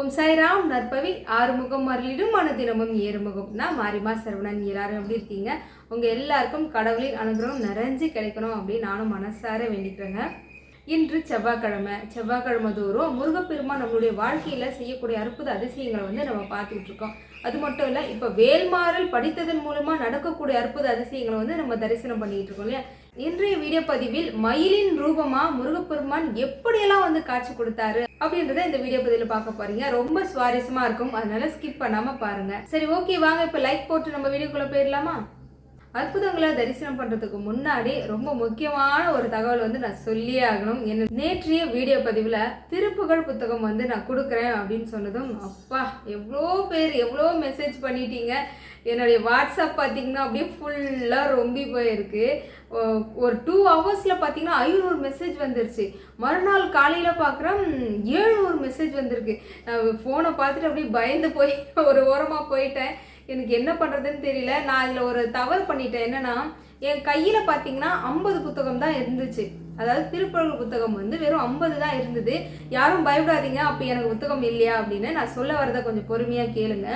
ஓம் சாய்ராம் நற்பவி ஆறுமுகம் அருளிடும் மனதினமும் ஏறுமுகம். நான் மாரிமா சரவணன். எல்லாரும் எப்படி இருக்கீங்க? உங்கள் எல்லாருக்கும் கடவுளின் அனுகிரகம் நிறைஞ்சு கிடைக்கணும் அப்படின்னு நானும் மனசார வேண்டிக்கிறேங்க. இன்று செவ்வாய்க்கிழமை. செவ்வாய்க்கிழமை தோறும் முருகப்பெருமான் நம்மளுடைய வாழ்க்கையில் செய்யக்கூடிய அற்புத அதிசயங்களை வந்து நம்ம பார்த்துக்கிட்டு இருக்கோம். அது மட்டும் இல்லை இப்போ வேல்மாறல் படித்ததன் மூலமாக நடக்கக்கூடிய அற்புத அதிசயங்களை வந்து நம்ம தரிசனம் பண்ணிகிட்டு இருக்கோம் இல்லையா? இன்றைய வீடியோ பதிவில் மயிலின் ரூபமா முருகப்பெருமான் எப்படியெல்லாம் வந்து காட்சி கொடுத்தாரு அப்படின்றத இந்த வீடியோ பதிவில் பார்க்க போறீங்க. ரொம்ப சுவாரஸ்யமா இருக்கும். அதனால ஸ்கிப் பண்ணாம பாருங்க. சரி ஓகே வாங்க இப்போ லைக் போட்டு நம்ம வீடியோக்குள்ள போயிடலாமா? அற்புதங்களை தரிசனம் பண்ணுறதுக்கு முன்னாடி ரொம்ப முக்கியமான ஒரு தகவல் வந்து நான் சொல்லியே ஆகணும். என்ன நேற்றைய வீடியோ பதிவில் திருப்புகழ் புத்தகம் வந்து நான் கொடுக்குறேன் அப்படின்னு சொன்னதும் அப்பா எவ்வளோ பேர் எவ்வளோ மெசேஜ் பண்ணிட்டீங்க. என்னுடைய வாட்ஸ்அப் பார்த்தீங்கன்னா அப்படியே ஃபுல்லாக ரொம்பி போயிருக்கு. ஒ- ஒரு டூ ஹவர்ஸில் பார்த்தீங்கன்னா ஐநூறு மெசேஜ் வந்துருச்சு. மறுநாள் காலையில் பார்க்குறோம் ஏழுநூறு மெசேஜ் வந்திருக்கு. நான் ஃபோனை பார்த்துட்டு அப்படியே பயந்து போய் ஒரு ஓரமாக போயிட்டேன். எனக்கு என்ன பண்ணுறதுன்னு தெரியல. நான் இதில் ஒரு தவறு பண்ணிட்டேன். என்னன்னா என் கையில் பார்த்தீங்கன்னா ஐம்பது புத்தகம் தான் இருந்துச்சு. அதாவது திருக்குறள் புத்தகம் வந்து வெறும் ஐம்பது தான் இருந்தது. யாரும் பயப்படாதீங்க. அப்போ எனக்கு புத்தகம் இல்லையா அப்படின்னு நான் சொல்ல வரதை கொஞ்சம் பொறுமையாக கேளுங்க.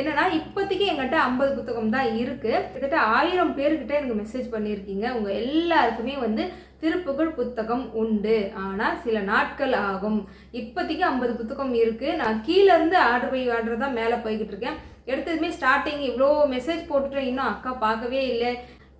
என்னன்னா இப்போதைக்கு என்கிட்ட ஐம்பது புத்தகம் தான் இருக்குது கிட்டத்தட்ட ஆயிரம் பேர்கிட்ட எனக்கு மெசேஜ் பண்ணியிருக்கீங்க. உங்கள் எல்லாருக்குமே வந்து திருப்புகழ் புத்தகம் உண்டு. ஆனால் சில நாட்கள் ஆகும். இப்போதைக்கு ஐம்பது புத்தகம் இருக்குது நான் கீழேருந்து ஆர்டர் போய் ஆர்டர் தான் மேலே போய்கிட்டு இருக்கேன். எடுத்ததுமே ஸ்டார்டிங் இவ்வளோ மெசேஜ் போட்டுட்டு இன்னும் அக்கா பார்க்கவே இல்லை.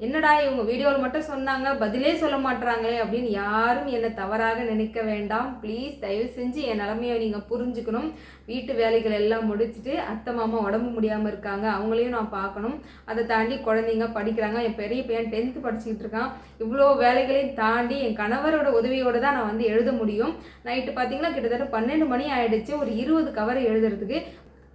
என்னடா இவங்க வீடியோவில் மட்டும் சொன்னாங்க பதிலே சொல்ல மாட்றாங்களே அப்படின்னு யாரும் என்னை தவறாக நினைக்க வேண்டாம். ப்ளீஸ் தயவு செஞ்சு என் நிலமையை நீங்கள் புரிஞ்சுக்கணும். வீட்டு வேலைகள் எல்லாம் முடிச்சுட்டு அத்தை மாமா உடம்பு முடியாமல் இருக்காங்க. அவங்களையும் நான் பார்க்கணும். அதை தாண்டி குழந்தைங்க படிக்கிறாங்க. என் பெரிய பையன் டென்த்து படிச்சுக்கிட்டு இருக்கான். இவ்வளோ வேலைகளையும் தாண்டி என் கணவரோட உதவியோடு தான் நான் வந்து எழுத முடியும். நைட்டு பார்த்தீங்கன்னா கிட்டத்தட்ட பன்னெண்டு மணி ஆகிடுச்சு ஒரு இருபது கவர் எழுதுறதுக்கு.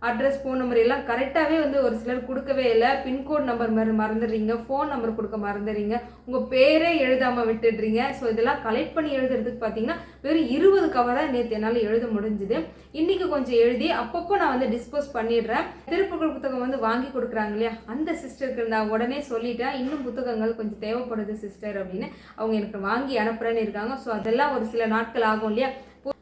அட்ரஸ் ஃபோன் நம்பர் எல்லாம் கரெக்டாகவே வந்து ஒரு சிலர் கொடுக்கவே இல்லை. பின்கோட் நம்பர் மற மறந்துடுறீங்க. ஃபோன் நம்பர் கொடுக்க மறந்துடுறீங்க. உங்கள் பேரே எழுதாமல் விட்டுடுறீங்க. ஸோ இதெல்லாம் கலெக்ட் பண்ணி எழுதுறதுக்கு பார்த்தீங்கன்னா வெறும் இருபது கவர் தான் நேற்று என்னால் எழுத முடிஞ்சுது. இன்றைக்கி கொஞ்சம் எழுதி அப்பப்போ நான் வந்து டிஸ்போஸ் பண்ணிடுறேன். திருப்புகழ் புத்தகம் வந்து வாங்கி கொடுக்குறாங்க இல்லையா? அந்த சிஸ்டருக்கு நான் உடனே சொல்லிட்டேன். இன்னும் புத்தகங்கள் கொஞ்சம் தேவைப்படுது சிஸ்டர் அப்படின்னு. அவங்க எனக்கு வாங்கி அனுப்புகிறேன்னு இருக்காங்க. ஸோ அதெல்லாம் ஒரு சில நாட்கள் ஆகும் இல்லையா?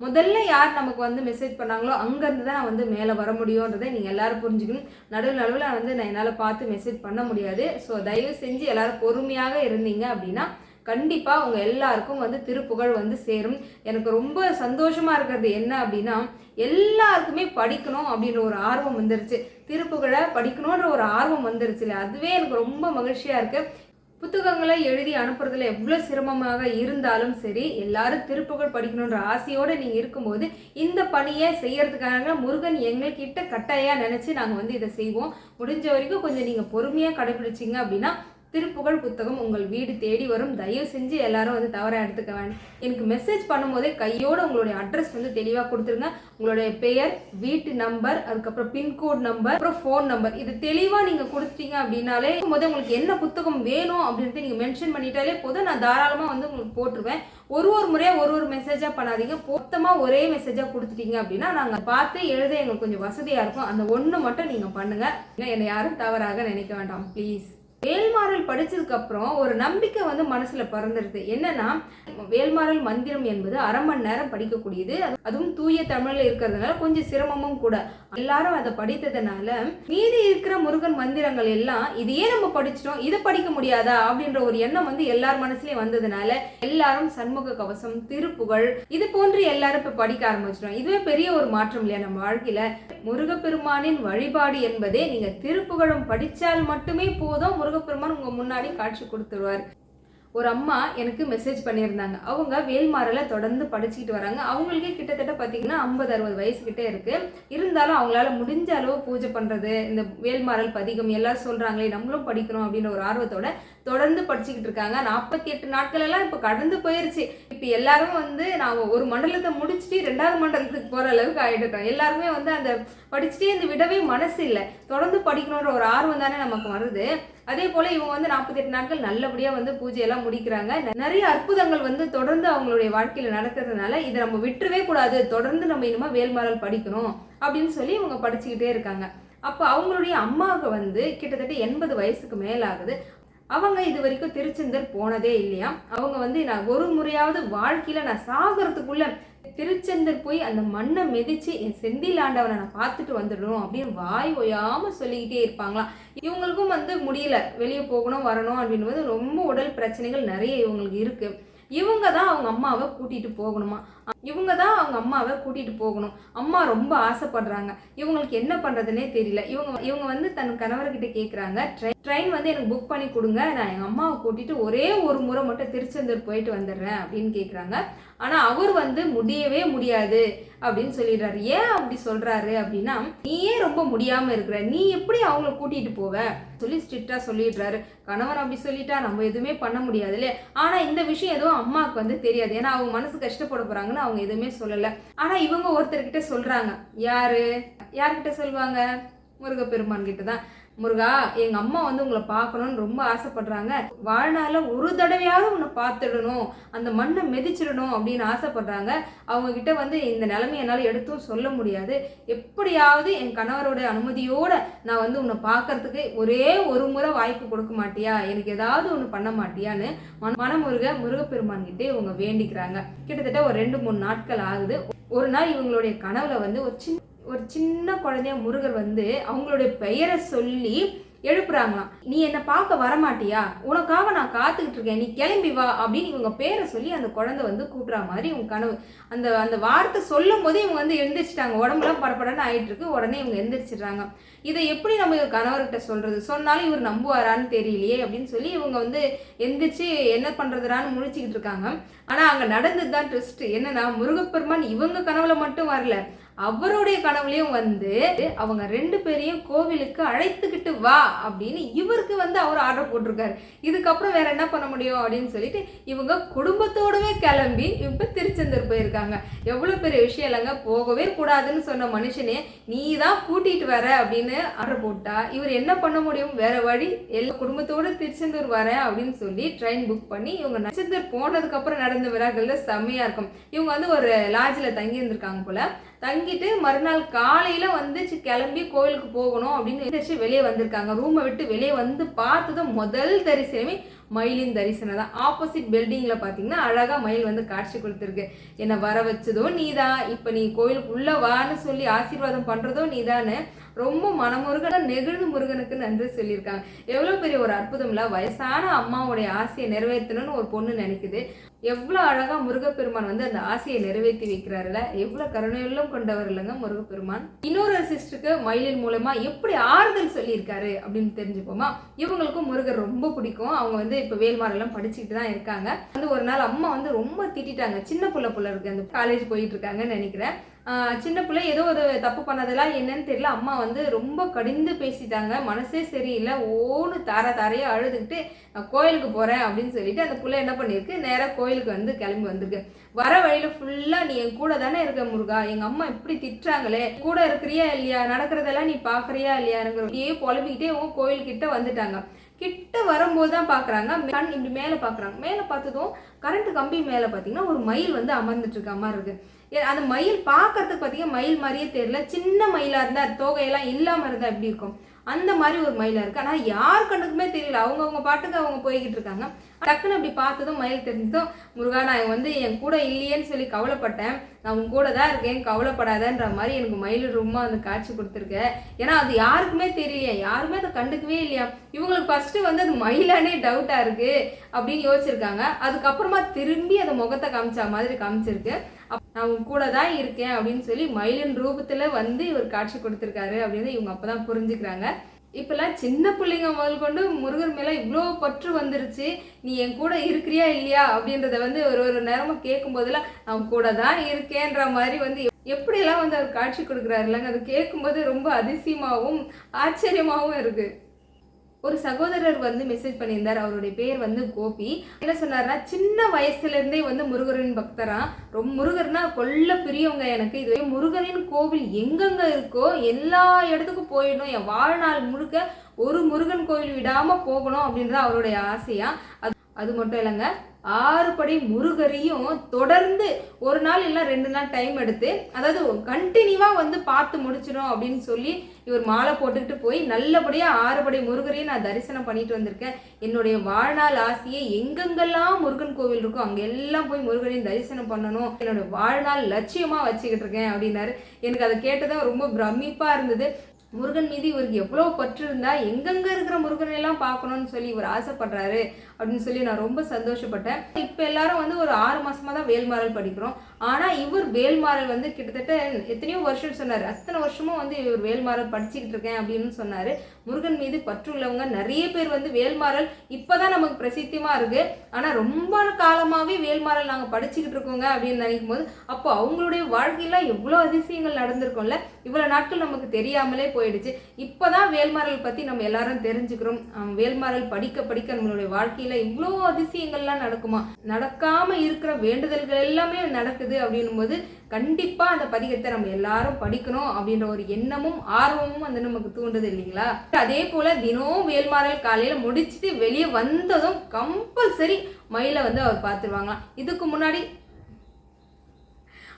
முதல்ல யார் நமக்கு வந்து மெசேஜ் பண்ணாங்களோ அங்கேருந்து தான் நான் வந்து மேலே வர முடியும்ன்றதை நீங்கள் எல்லாரும் புரிஞ்சுக்கணும். நடுவில் நடுவில் வந்து நான் என்னால் பார்த்து மெசேஜ் பண்ண முடியாது. ஸோ தயவு செஞ்சு எல்லாரும் பொறுமையாக இருந்தீங்க அப்படின்னா கண்டிப்பாக உங்கள் எல்லாருக்கும் வந்து திருப்புகழ் வந்து சேரும். எனக்கு ரொம்ப சந்தோஷமாக இருக்கிறது என்ன அப்படின்னா எல்லாருக்குமே படிக்கணும் அப்படின்ற ஒரு ஆர்வம் வந்துருச்சு. திருப்புகழை படிக்கணுன்ற ஒரு ஆர்வம் வந்துருச்சுல அதுவே எனக்கு ரொம்ப மகிழ்ச்சியாக இருக்குது புத்தகங்களை எழுதி அனுப்புறதுல எவ்வளோ சிரமமாக இருந்தாலும் சரி எல்லாரும் திருப்புகழ் படிக்கணுன்ற ஆசையோடு நீங்கள் இருக்கும்போது இந்த பணியை செய்யறதுக்காக முருகன் எங்கள்கிட்ட கட்டாயாக நினச்சி நாங்கள் வந்து இதை செய்வோம். முடிஞ்ச வரைக்கும் கொஞ்சம் நீங்கள் பொறுமையாக கடைபிடிச்சிங்க அப்படின்னா திருப்புகழ் புத்தகம் உங்கள் வீடு தேடி வரும். தயவு செஞ்சு எல்லாரும் வந்து தவறாக எடுத்துக்க வேண்டாம் எனக்கு மெசேஜ் பண்ணும்போதே கையோட உங்களுடைய அட்ரஸ் வந்து தெளிவாக கொடுத்துருங்க. உங்களுடைய பெயர் வீட்டு நம்பர் அதுக்கப்புறம் பின்கோட் நம்பர் அப்புறம் ஃபோன் நம்பர் இது தெளிவாக நீங்கள் கொடுத்துட்டீங்க அப்படின்னாலே முதல் உங்களுக்கு என்ன புத்தகம் வேணும் அப்படின்ட்டு நீங்கள் மென்ஷன் பண்ணிட்டாலே போதும். நான் தாராளமாக வந்து உங்களுக்கு போட்டுருவேன். ஒரு ஒரு முறையாக ஒரு ஒரு மெசேஜாக பண்ணாதீங்க. மொத்தமாக ஒரே மெசேஜாக கொடுத்துட்டீங்க அப்படின்னா நாங்கள் பார்த்து எழுத எங்களுக்கு கொஞ்சம் வசதியாக இருக்கும். அந்த ஒன்று மட்டும் நீங்கள் பண்ணுங்கள் என்னை யாரும் தவறாக நினைக்க வேண்டாம். ப்ளீஸ் வேல்மாறல் படிச்சதுக்கு அப்புறம் ஒரு நம்பிக்கை வந்து மனசுல பறந்துடுது என்னன்னா வேல்மாறல் மந்திரம் என்பது அரை மணி நேரம் படிக்கக்கூடியது. அதுவும் தூய தமிழில் இருக்கிறதுனால கொஞ்சம் சிரமமும் கூட. எல்லாரும் அதை படித்ததுனால மீதி இருக்கிற முருகன் மந்திரங்கள் எல்லாம் இதையே நம்ம படிச்சிட்டோம் இதை படிக்க முடியாதா? அப்படின்ற ஒரு எண்ணம் வந்து எல்லார் மனசுலயும் வந்ததுனால எல்லாரும் சண்முக கவசம் திருப்புகழ் இது போன்று எல்லாரும் இப்போ படிக்க ஆரம்பிச்சிட்டோம். இதுவே பெரிய ஒரு மாற்றம் இல்லையா நம்ம வாழ்க்கையில? முருகப்பெருமானின் வழிபாடு என்பதே நீங்க திருப்புகழும் படிச்சால் மட்டுமே போதும் முருகப்பெருமான் உங்க முன்னாடி காட்சி கொடுத்துருவார். ஒரு அம்மா எனக்கு மெசேஜ் பண்ணியிருந்தாங்க. அவங்க வேல்மாரில் தொடர்ந்து படிச்சுக்கிட்டு வராங்க. அவங்களுக்கே கிட்டத்தட்ட பார்த்தீங்கன்னா ஐம்பது அறுபது வயசு கிட்டே இருந்தாலும் அவங்களால முடிஞ்ச அளவு பூஜை பண்ணுறது இந்த வேல்மாரல் பதிகம் எல்லாரும் சொல்கிறாங்களே நம்மளும் படிக்கணும் அப்படின்ற ஒரு ஆர்வத்தோட தொடர்ந்து படிச்சுக்கிட்டு இருக்காங்க. நாற்பத்தி எட்டு நாட்கள் எல்லாம் இப்போ கடந்து போயிருச்சு. இப்போ எல்லாரும் வந்து நான் ஒரு மண்டலத்தை முடிச்சுட்டு ரெண்டாவது மண்டலத்துக்கு போகிற அளவுக்கு ஆகிட்டோம் எல்லாருமே வந்து அந்த படிச்சுட்டே இந்த விடவே மனசு இல்லை. தொடர்ந்து படிக்கணுன்ற ஒரு ஆர்வம் தானே நமக்கு வருது. அதே போல இவங்க வந்து நாற்பத்தி எட்டு நாட்கள் நல்லபடியா வந்து பூஜையெல்லாம் முடிக்கிறாங்க. நிறைய அற்புதங்கள் வந்து தொடர்ந்து அவங்களுடைய வாழ்க்கையில நடக்கிறதுனால இதை நம்ம விட்டுறவே கூடாது. தொடர்ந்து நம்ம இனிமே வேல்மாறல் படிக்கணும் அப்படின்னு சொல்லி இவங்க படிச்சுக்கிட்டே இருக்காங்க. அப்போ அவங்களுடைய அம்மாவுக்கு வந்து கிட்டத்தட்ட எண்பது வயசுக்கு மேலாகுது. அவங்க இது வரைக்கும் திருச்செந்தூர் போனதே இல்லையா? அவங்க வந்து நான் ஒரு முறையாவது வாழ்க்கையில நான் சாகிறதுக்குள்ள திருச்செந்தர் போய் அந்த மண்ணை மிதிச்சு என் செந்தில் ஆண்டவனை நான் பார்த்துட்டு வந்துடணும் அப்படின்னு வாய் ஓயாமல் சொல்லிக்கிட்டே இருப்பாங்களாம். இவங்களுக்கும் வந்து முடியல. வெளியே போகணும் வரணும் அப்படின்னு வந்து ரொம்ப உடல் பிரச்சனைகள் நிறைய இவங்களுக்கு இருக்கு. இவங்க தான் அவங்க அம்மாவை கூட்டிட்டு போகணுமா? இவங்க தான் அவங்க அம்மாவை கூட்டிகிட்டு போகணும். அம்மா ரொம்ப ஆசைப்படுறாங்க. இவங்களுக்கு என்ன பண்ணுறதுனே தெரியல. இவங்க இவங்க வந்து தன் கணவர்கிட்ட கேட்குறாங்க ட்ரெயின் ட்ரெயின் வந்து எனக்கு புக் பண்ணி கொடுங்க. நான் எங்கள் அம்மாவை கூட்டிகிட்டு ஒரே ஒரு முறை மட்டும் திருச்செந்தூர் போயிட்டு வந்துடுறேன். அப்படின்னு கேட்குறாங்க ஆனால் அவர் வந்து முடியவே முடியாது அப்படின்னு சொல்லிடுறாரு. ஏன் அப்படி சொல்கிறாரு அப்படின்னா நீயே ரொம்ப முடியாமல் இருக்கிற நீ எப்படி அவங்கள கூட்டிகிட்டு போவ? சொல்லி ஸ்ட்ரிக்டாக சொல்லிடுறாரு. கணவன் அப்படி சொல்லிட்டா நம்ம எதுவுமே பண்ண முடியாது இல்லையா ஆனால் இந்த விஷயம் எதுவும் அம்மாவுக்கு வந்து தெரியாது. ஏன்னா அவங்க மனசு கஷ்டப்பட போறாங்கன்னு அவங்க எதுவுமே சொல்லல. ஆனா இவங்க ஒருத்தர்கிட்ட சொல்றாங்க. யாரு? யார்கிட்ட சொல்லுவாங்க? முருகப்பெருமான் கிட்ட தான் முருகா எங்க அம்மா வந்து உங்களை பார்க்கணும்னு ரொம்ப ஆசைப்படுறாங்க. வாழ்நாளில் ஒரு தடவையாவது உன்னை பார்த்துடணும். அந்த மண்ணை மிதிச்சிடணும் அப்படின்னு ஆசைப்படுறாங்க. அவங்க கிட்ட வந்து இந்த நிலைமை என்னால் எடுத்தும் சொல்ல முடியாது. எப்படியாவது என் கணவரோட அனுமதியோட நான் வந்து உன்னை பார்க்கறதுக்கு ஒரே ஒரு முறை வாய்ப்பு கொடுக்க மாட்டியா? எனக்கு ஏதாவது ஒன்று பண்ண மாட்டியான்னு மனமுருக முருகப்பெருமான் கிட்டே இவங்க வேண்டிக்கிறாங்க. கிட்டத்தட்ட ஒரு ரெண்டு மூணு நாட்கள் ஆகுது. ஒரு நாள் இவங்களுடைய கனவுல வந்து ஒரு சின்ன ஒரு சின்ன குழந்தைய முருகர் வந்து அவங்களுடைய பெயரை சொல்லி எழுப்புறாங்களாம். நீ என்னை பார்க்க வரமாட்டியா? உனக்காக நான் காத்துக்கிட்டு இருக்கேன். நீ கிளம்பி வா அப்படின்னு இவங்க பேரை சொல்லி அந்த குழந்தை வந்து கூப்பிட்ற மாதிரி இவங்க கனவு. அந்த அந்த வார்த்தை சொல்லும் போதே இவங்க வந்து எந்திரிச்சிட்டாங்க உடம்புலாம் படப்படன்னு ஆயிட்டு இருக்கு உடனே இவங்க எந்திரிச்சிடுறாங்க இதை எப்படி நம்ம இவங்க கணவர்கிட்ட சொல்றது? சொன்னாலும் இவர் நம்புவாரான்னு தெரியலையே அப்படின்னு சொல்லி இவங்க வந்து எந்திரிச்சு என்ன பண்றதுடான்னு முழிச்சுக்கிட்டு இருக்காங்க. ஆனா அங்க நடந்தது தான் ட்விஸ்ட் என்னன்னா முருகப்பெருமான் இவங்க கனவுல மட்டும் வரல. அவருடைய கனவுலையும் வந்து அவங்க ரெண்டு பேரையும் கோவிலுக்கு அழைத்துக்கிட்டு வா அப்படின்னு இவருக்கு வந்து அவர் ஆர்டர் போட்டிருக்காரு. இதுக்கப்புறம் வேற என்ன பண்ண முடியும் அப்படின்னு சொல்லிட்டு இவங்க குடும்பத்தோடவே கிளம்பி இப்போ திருச்செந்தூர் போயிருக்காங்க. எவ்வளோ பெரிய விஷயம் இல்லைங்க. போகவே கூடாதுன்னு சொன்ன மனுஷனே நீ தான் கூட்டிட்டு வர அப்படின்னு ஆர்டர் போட்டா இவர் என்ன பண்ண முடியும்? வேற வழி எல்லா குடும்பத்தோட திருச்செந்தூர் வரேன் அப்படின்னு சொல்லி ட்ரெயின் புக் பண்ணி இவங்க திருச்செந்தூர் போனதுக்கு அப்புறம் நடந்த விழாக்கள் செம்மையா இருக்கும். இவங்க வந்து ஒரு லாட்ஜில் தங்கி இருந்திருக்காங்க போல. தங்கிட்டு மறுநாள் காலையில வந்துச்சு கிளம்பி கோயிலுக்கு போகணும் அப்படின்னு எந்திரிச்சு வெளியே வந்திருக்காங்க. ரூமை விட்டு வெளியே வந்து பார்த்ததும் முதல் தரிசனமே மயிலின் தரிசனம் தான். ஆப்போசிட் பில்டிங்கில் பார்த்தீங்கன்னா அழகாக மயில் வந்து காட்சி கொடுத்துருக்கு. என்னை வர வச்சதும் நீதான். இப்போ நீ கோயிலுக்கு உள்ள வான்னு சொல்லி ஆசீர்வாதம் பண்ணுறதும் நீதான்னு ரொம்ப மனமுருகன நெகிழ்ந்து முருகனுக்கு நன்றி சொல்லியிருக்காங்க. எவ்வளோ பெரிய ஒரு அற்புதம் வயசான அம்மாவுடைய ஆசையை நிறைவேற்றணும்னு ஒரு பொண்ணு நினைக்குது. எவ்வளோ அழகா முருகப்பெருமான் வந்து அந்த ஆசையை நிறைவேற்றி வைக்கிறாருல. எவ்வளோ கருணையுள்ளம் கொண்டவர் இல்லைங்க முருகப்பெருமான். இன்னொரு சிஸ்டருக்கு மயிலின் மூலமா எப்படி ஆறுதல் சொல்லியிருக்காரு அப்படின்னு தெரிஞ்சுப்போமா? இவங்களுக்கும் முருகர் ரொம்ப பிடிக்கும். அவங்க வந்து இப்போ வேல்மாரெல்லாம் படிச்சுக்கிட்டு தான் இருக்காங்க. வந்து ஒரு நாள் அம்மா வந்து ரொம்ப திட்டிட்டாங்க. சின்ன புள்ள புள்ள இருக்கு. அந்த காலேஜ் போயிட்டு இருக்காங்கன்னு நினைக்கிறேன். சின்ன பிள்ளை ஏதோ ஒரு தப்பு பண்ணதெல்லாம் என்னன்னு தெரியல. அம்மா வந்து ரொம்ப கடிந்து பேசிட்டாங்க. மனசே சரியில்லை. ஓன்னு தார தாரையாக அழுதுகிட்டு நான் கோயிலுக்கு போகிறேன் அப்படின்னு சொல்லிட்டு அந்த பிள்ளை என்ன பண்ணியிருக்கு? நேராக கோயிலுக்கு வந்து கிளம்பி வந்திருக்கு. வர வழியில் ஃபுல்லாக நீ என் கூட தானே இருக்க முருகா. எங்கள் அம்மா இப்படி திட்டுறாங்களே. கூட இருக்கிறியா இல்லையா? நடக்கிறதெல்லாம் நீ பார்க்குறியா இல்லையாங்கிற அப்படியே புலம்பிக்கிட்டே உன் கோயில்கிட்ட வந்துட்டாங்க. கிட்ட வரும்போது தான் பார்க்குறாங்க கண் இப்படி மேலே பார்க்குறாங்க மேலே பார்த்ததும் கரண்ட் கம்பி மேலே பார்த்தீங்கன்னா ஒரு மயில் வந்து அமர்ந்துட்டு இருக்க மாதிரி இருக்குது அந்த மயில் பார்க்கறதுக்கு பார்த்தீங்கன்னா மயில் மாதிரியே தெரியல. சின்ன மயிலாக இருந்தால் தோகையெல்லாம் இல்லாமல் இருந்தால் எப்படி இருக்கும்? அந்த மாதிரி ஒரு மயிலாக இருக்குது ஆனால் யார் கண்ணுக்குமே தெரியல. அவங்கவுங்க பாட்டுக்கு அவங்க போய்கிட்டு இருக்காங்க. டக்குன்னு அப்படி பார்த்ததும் மயில் தெரிஞ்சதும் முருகா நான் வந்து என் கூட இல்லையேன்னு சொல்லி கவலைப்பட்டேன். நான் உன் கூட தான் இருக்கேன் கவலைப்படாதன்ற மாதிரி எனக்கு மயில் ரொம்ப அந்த காட்சி கொடுத்துருக்க. ஏன்னா அது யாருக்குமே தெரியலையா? யாருமே அதை கண்டுக்கவே இல்லையா? இவங்களுக்கு ஃபர்ஸ்ட் வந்து அது மயிலானே டவுட்டா இருக்கு அப்படின்னு யோசிச்சிருக்காங்க. அதுக்கப்புறமா திரும்பி அந்த முகத்தை காமிச்ச மாதிரி காமிச்சிருக்கு. நான் உன் கூட தான் இருக்கேன் அப்படின்னு சொல்லி மயிலின் ரூபத்துல வந்து இவர் காட்சி கொடுத்துருக்காரு அப்படின்னு இவங்க அப்பதான் புரிஞ்சுக்கிறாங்க. இப்போல்லாம் சின்ன பிள்ளைங்க முதல் கொண்டு முருகர் மேலே இவ்வளோ பற்று வந்துருச்சு. நீ என் கூட இருக்கிறியா இல்லையா? அப்படின்றத வந்து ஒரு ஒரு நேரமும் கேட்கும் போதெல்லாம் அவன் கூட தான் இருக்கேன்ற மாதிரி வந்து எப்படியெல்லாம் வந்து அவர் காட்சி கொடுக்குறாரு இல்லைங்க? அது கேட்கும்போது ரொம்ப அதிசயமாகவும் ஆச்சரியமாகவும் இருக்குது ஒரு சகோதரர் வந்து மெசேஜ் பண்ணியிருந்தார். அவருடைய பேர் வந்து கோபி. என்ன சொன்னார்னா சின்ன வயசுலேருந்தே வந்து முருகரின் பக்தரா? ரொம்ப முருகர்னா கொல்ல பிரியவங்க எனக்கு. இது முருகரின் கோவில் எங்கெங்க இருக்கோ எல்லா இடத்துக்கும் போயிடணும். என் வாழ்நாள் முழுக்க ஒரு முருகன் கோவில் விடாமல் போகணும் அப்படின்றது அவருடைய ஆசையா? அது அது மட்டும் இல்லைங்க. ஆறுபடை முருகரையும் தொடர்ந்து ஒரு நாள் இல்லை ரெண்டு நாள் டைம் எடுத்து அதாவது கண்டினியூவாக வந்து பார்த்து முடிச்சிடும் அப்படின்னு சொல்லி இவர் மாலை போட்டுக்கிட்டு போய் நல்லபடியாக ஆறுபடை முருகரையும் நான் தரிசனம் பண்ணிட்டு வந்திருக்கேன். என்னுடைய வாழ்நாள் ஆசையை எங்கெங்கெல்லாம் முருகன் கோவில் இருக்கோ அங்கெல்லாம் போய் முருகனையும் தரிசனம் பண்ணணும். என்னோட வாழ்நாள் லட்சியமாக வச்சுக்கிட்டு இருக்கேன் அப்படின்னாரு. எனக்கு அதை கேட்டதான் ரொம்ப பிரமிப்பாக இருந்தது. முருகன் மீது இவருக்கு எவ்வளோ பற்று இருந்தால் எங்கெங்கே இருக்கிற முருகனை எல்லாம் பார்க்கணும்னு சொல்லி இவர் ஆசைப்படுறாரு. அப்படின்னு சொல்லி நான் ரொம்ப சந்தோஷப்பட்டேன். இப்போ எல்லாரும் வந்து ஒரு ஆறு மாசமாக தான் வேல்மாறல் படிக்கிறோம். ஆனால் இவர் வேல்மாறல் வந்து கிட்டத்தட்ட எத்தனையோ வருஷம் சொன்னார். அத்தனை வருஷமும் வந்து இவர் வேல்மாறல் படிச்சுக்கிட்டு இருக்கேன் அப்படின்னு சொன்னார். முருகன் மீது பற்று உள்ளவங்க நிறைய பேர் வந்து வேல்மாறல் இப்பதான் நமக்கு பிரசித்தியமாக இருக்குது ஆனால் ரொம்ப காலமாகவே வேல்மாறல் நாங்கள் படிச்சுக்கிட்டு இருக்கோங்க அப்படின்னு நினைக்கும் போது அப்போ அவங்களுடைய வாழ்க்கையில் எவ்வளோ அதிசயங்கள் நடந்திருக்கும்ல. இவ்வளோ நாட்கள் நமக்கு தெரியாமலே போயிடுச்சு. இப்போ தான் வேல்மாறல் பற்றி நம்ம எல்லாரும் தெரிஞ்சுக்கிறோம். வேல்மாறல் படிக்க படிக்க நம்மளுடைய வாழ்க்கையில் இவ்வளோ அதிசயங்கள்லாம் நடக்குமா? நடக்காமல் இருக்கிற வேண்டுதல்கள் எல்லாமே நடக்குது அப்படின்னும் போது கண்டிப்பாக அந்த பதிகத்தை நம்ம எல்லாரும் படிக்கணும் அப்படின்ற ஒரு எண்ணமும் ஆர்வமும் வந்து நமக்கு தூண்டுது இல்லைங்களா? அதே போல் தினம் வேல்மாறல் காலையில் முடிச்சுட்டு வெளியே வந்ததும் கம்பல்சரி மயிலை வந்து அவர் பார்த்துருவாங்களாம். இதுக்கு முன்னாடி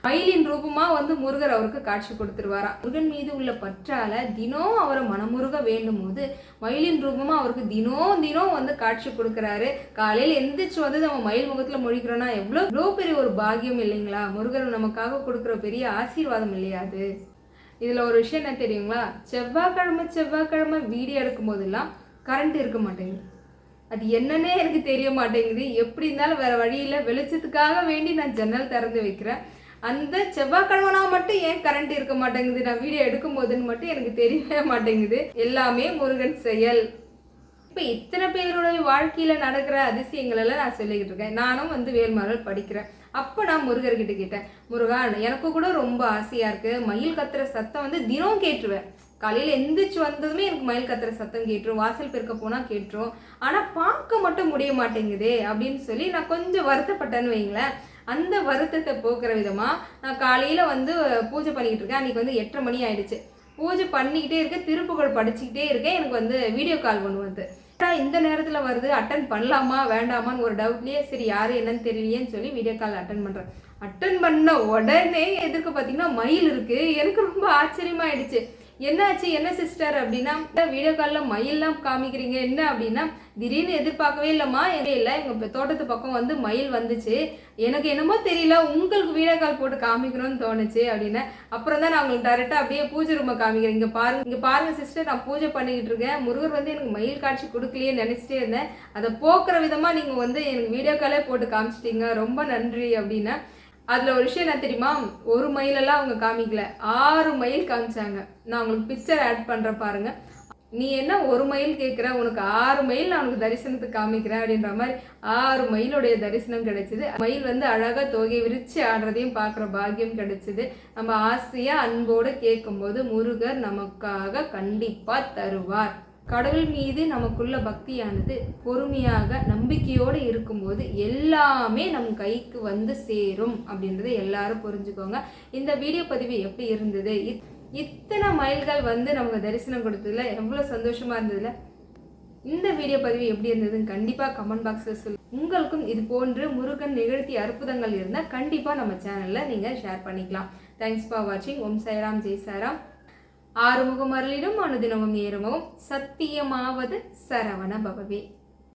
மயிலின் ரூபமா வந்து முருகர் அவருக்கு காட்சி கொடுத்துருவாரா? முருகன் மீது உள்ள பற்றால தினம் அவரை மனமுருக வேண்டும் போது மயிலின் ரூபமா அவருக்கு தினம் தினம் வந்து காட்சி கொடுக்கறாரு. காலையில எந்திரிச்சு வந்து நம்ம மயில் முகத்துல மொழிக்கிறோம்னா எவ்வளோ எவ்வளோ பெரிய ஒரு பாக்கியம் இல்லைங்களா? முருகர் நமக்காக கொடுக்குற பெரிய ஆசீர்வாதம் இல்லையா அது? இதுல ஒரு விஷயம் என்ன தெரியுங்களா? செவ்வாய்க்கிழமை செவ்வாய்க்கிழமை வீடியோ எடுக்கும் போதெல்லாம் கரண்ட் இருக்க மாட்டேங்குது. அது என்னன்னே எனக்கு தெரிய மாட்டேங்குது. எப்படி இருந்தாலும் வேற வழியில் வெளிச்சத்துக்காக வேண்டி நான் ஜன்னல் திறந்து வைக்கிறேன். அந்த செவ்வாய்க்கிழமைனா மட்டும் ஏன் கரண்ட் இருக்க மாட்டேங்குது? நான் வீடியோ எடுக்கும் போதுன்னு மட்டும் எனக்கு தெரியவே மாட்டேங்குது. எல்லாமே முருகன் செயல். இப்போ இத்தனை பேருடைய வாழ்க்கையில் நடக்கிற அதிசயங்கள் எல்லாம் நான் சொல்லிக்கிட்டு இருக்கேன். நானும் வந்து வேல்மாரல் படிக்கிறேன். அப்போ நான் முருகர்கிட்ட கேட்டேன் முருகா எனக்கு கூட ரொம்ப ஆசையாக இருக்குது மயில் கத்துற சத்தம் வந்து தினம் கேட்டுருவேன். காலையில் எந்திரிச்சு வந்ததுமே எனக்கு மயில் கத்துற சத்தம் கேட்டுரும். வாசல் பெருக்க போனால் கேட்டுரும். ஆனால் பார்க்க மட்டும் முடிய மாட்டேங்குதே அப்படின்னு சொல்லி நான் கொஞ்சம் வருத்தப்பட்டேன்னு வைங்களேன். அந்த வருத்தத்தை போக்குற விதமாக நான் காலையில் வந்து பூஜை பண்ணிக்கிட்டு இருக்கேன். அன்றைக்கி வந்து எட்டரை மணி ஆயிடுச்சு. பூஜை பண்ணிக்கிட்டே இருக்கேன். திருப்புகழ் படிச்சுக்கிட்டே இருக்கேன். எனக்கு வந்து வீடியோ கால் ஒன்று வந்து இந்த நேரத்தில் வருது? அட்டன் பண்ணலாமா? வேண்டாமான்னு ஒரு டவுட்லேயே சரி யார் என்னன்னு தெரியலையேன்னு சொல்லி வீடியோ கால் அட்டன் பண்ணுறேன் அட்டன் பண்ண உடனே எதுக்கு பார்த்தீங்கன்னா மயில் இருக்குது எனக்கு ரொம்ப ஆச்சரியமாயிடுச்சு. என்னாச்சு என்ன சிஸ்டர் அப்படின்னா வீடியோ காலில் மயில்லாம் காமிக்கிறீங்க என்ன அப்படின்னா திடீர்னு எதிர்பார்க்கவே இல்லைம்மா எங்கே இல்லை எங்கள் தோட்டத்து பக்கம் வந்து மயில் வந்துச்சு. எனக்கு என்னமோ தெரியல உங்களுக்கு வீடியோ கால் போட்டு காமிக்கணும்னு தோணுச்சு அப்படின்னு அப்புறம் தான் நான் உங்களுக்கு டேரெக்டாக அப்படியே பூஜை ரூமை காமிக்கிறேன். இங்கே பாருங்க இங்கே பாருங்க சிஸ்டர் நான் பூஜை பண்ணிக்கிட்டு இருக்கேன். முருகர் வந்து எனக்கு மயில் காட்சி கொடுக்கலையே நினச்சிட்டே இருந்தேன். அதை போக்குற விதமாக நீங்கள் வந்து எனக்கு வீடியோ காலே போட்டு காமிச்சிட்டீங்க. ரொம்ப நன்றி அப்படின்னா அதில் ஒரு விஷயம் என்ன தெரியுமா? ஒரு மைலெல்லாம் அவங்க காமிக்கல. ஆறு மைல் காமிச்சாங்க. நான் உங்களுக்கு பிக்சர் ஆட் பண்ணுற பாருங்க. நீ என்ன ஒரு மைல் கேட்குற உனக்கு ஆறு மைல் நான் உனக்கு தரிசனத்துக்கு காமிக்கிறேன் அப்படின்ற மாதிரி ஆறு மயிலுடைய தரிசனம் கிடைச்சிது. மயில் வந்து அழகாக தொகை விரித்து ஆடுறதையும் பார்க்குற பாக்கியம் கிடைச்சிது. நம்ம ஆசையாக அன்போடு கேட்கும்போது முருகர் நமக்காக கண்டிப்பாக தருவார். கடவுள் மீது நமக்குள்ள பக்தியானது பொறுமையாக நம்பிக்கையோடு இருக்கும்போது எல்லாமே நம் கைக்கு வந்து சேரும் அப்படின்றத எல்லாரும் புரிஞ்சுக்கோங்க. இந்த வீடியோ பதிவு எப்படி இருந்தது? இத்- இத்தனை மைல்கள் வந்து நமக்கு தரிசனம் கொடுத்ததுல எவ்வளோ சந்தோஷமா இருந்ததுல? இந்த வீடியோ பதிவு எப்படி இருந்ததுன்னு கண்டிப்பாக கமெண்ட் பாக்ஸில் சொல்லு உங்களுக்கும் இது போன்று முருகன் நிகழ்த்தி அற்புதங்கள் இருந்தால் கண்டிப்பாக நம்ம சேனலில் நீங்கள் ஷேர் பண்ணிக்கலாம். தேங்க்ஸ் ஃபார் வாட்சிங் ஓம் சாய்ராம். ஜெய் சாராம் ஆறுமுகம் அருளிடும் அனுதினமும் ஏறுமுகம் சத்தியமாவது சரவண பவவே.